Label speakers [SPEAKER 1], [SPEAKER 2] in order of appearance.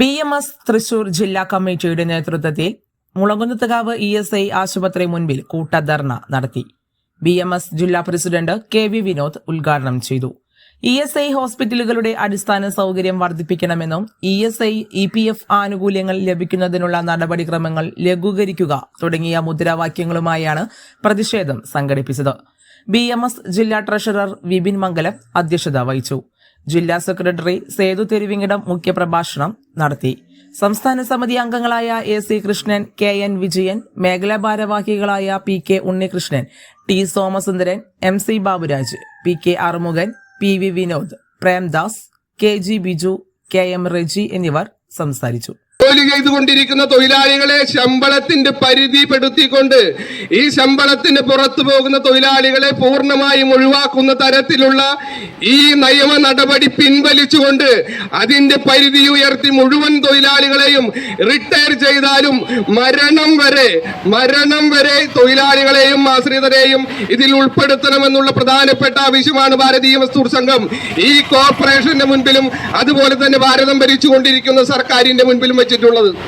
[SPEAKER 1] B M S Thrissur ജില്ലാ കമ്മിറ്റിയുടെ നേതൃത്വത്തിൽ മുളകുന്നത്തുകാവ് ഇ എസ് ഐ ആശുപത്രി മുൻപിൽ കൂട്ടധർണ നടത്തി. ബി എം എസ് ജില്ലാ പ്രസിഡന്റ് കെ വി വിനോദ് ഉദ്ഘാടനം ചെയ്തു. ഇ എസ് ഐ ഹോസ്പിറ്റലുകളുടെ അടിസ്ഥാന സൗകര്യം വർദ്ധിപ്പിക്കണമെന്നും E S I E P F ആനുകൂല്യങ്ങൾ ലഭിക്കുന്നതിനുള്ള നടപടിക്രമങ്ങൾ ലഘൂകരിക്കുക തുടങ്ങിയ മുദ്രാവാക്യങ്ങളുമായാണ് പ്രതിഷേധം സംഘടിപ്പിച്ചത്. ബി എം എസ് ജില്ലാ ട്രഷറർ വിപിൻ മംഗലം അധ്യക്ഷത വഹിച്ചു. ജില്ലാ സെക്രട്ടറി സേതു തെരുവിങ്ങിടം മുഖ്യപ്രഭാഷണം നടത്തി. സംസ്ഥാന സമിതി അംഗങ്ങളായ A C Krishnan K N Vijayan മേഖലാ ഭാരവാഹികളായ P K Unnikrishnan T Somasundaran M C Baburaj P K Arumukhan P V Vinod Premdas K G Biju K M Reji എന്നിവർ സംസാരിച്ചു.
[SPEAKER 2] ജോലി ചെയ്തുകൊണ്ടിരിക്കുന്ന തൊഴിലാളികളെ ശമ്പളത്തിന്റെ പരിധിപ്പെടുത്തിക്കൊണ്ട് ഈ ശമ്പളത്തിന് പുറത്തു പോകുന്ന തൊഴിലാളികളെ പൂർണമായും ഒഴിവാക്കുന്ന തരത്തിലുള്ള ഈ നിയമ നടപടി പിൻവലിച്ചുകൊണ്ട് അതിന്റെ പരിധി ഉയർത്തി മുഴുവൻ തൊഴിലാളികളെയും റിട്ടയർ ചെയ്താലും മരണം വരെ മരണം വരെ തൊഴിലാളികളെയും ആശ്രിതരെയും ഇതിൽ ഉൾപ്പെടുത്തണമെന്നുള്ള പ്രധാനപ്പെട്ട ആവശ്യമാണ് ഭാരതീയ മസ്തൂർ സംഘം. ഈ കോർപ്പറേഷന്റെ മുൻപിലും അതുപോലെ തന്നെ ഭാരതം ഭരിച്ചുകൊണ്ടിരിക്കുന്ന സർക്കാരിന്റെ മുൻപിലും വെച്ചിട്ടുള്ളത്.